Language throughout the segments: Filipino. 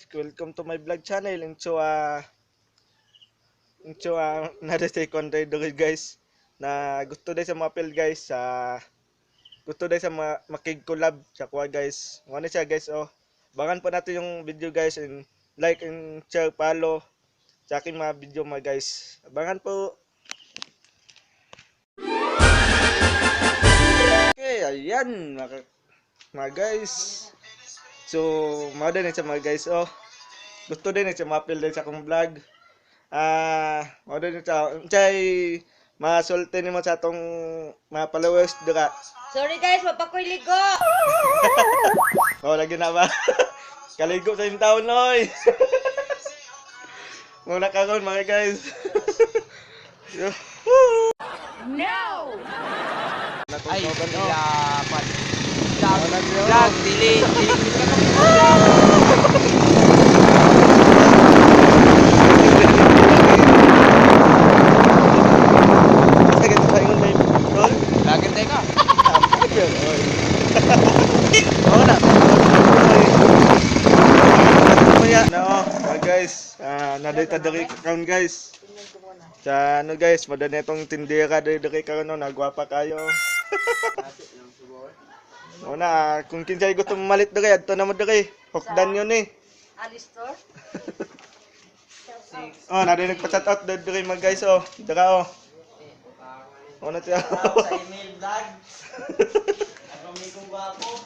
guys, welcome to my vlog channel. Uh, into uh, na-retake on day doggy guys. Na gusto day sa mga apel guys sa gusto day sa mga makig collab sa kuha guys. Ano siya guys oh. Bangan po natin yung video guys and like and share follow sa aking mga video mga guys. Abangan po. Okay, ayan mga, mga guys. So, mga din sa mga guys, oh. Gusto din sa mga din sa akong vlog. Ah, mga din sa, chay, masulti ni mo sa atong mga followers dira. Sorry guys, mapakoy ligo. Oh, lagi na ba? Kaligo sa yung taon, oy. Muna karon mga guys. No! Ay, Natungkaw sila no? pan. Wala Vlog, yun, oy. Oo na. Oh, mga guys. Ah, nadita diri karon guys. Sa ano guys, madani itong tindera diri diri karon no, nagwapa kayo. Una, kung kinsay gusto malit diri, adto na mo diri. Hokdan yun eh. Alistor? Oh, nari nagpa-chat out diri mga guys oh. Dira oh. Ano tiya? email vlog.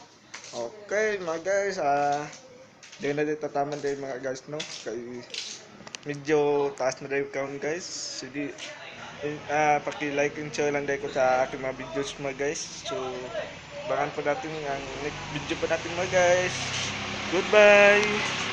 Okay, mga guys, ah, di na dito taman din mga guys, no? Kay medyo taas na drive count guys. Sige, ah, paki-like and share lang ko sa aking mga videos mga guys. So, bangan po natin ang next video po natin mga guys. Goodbye!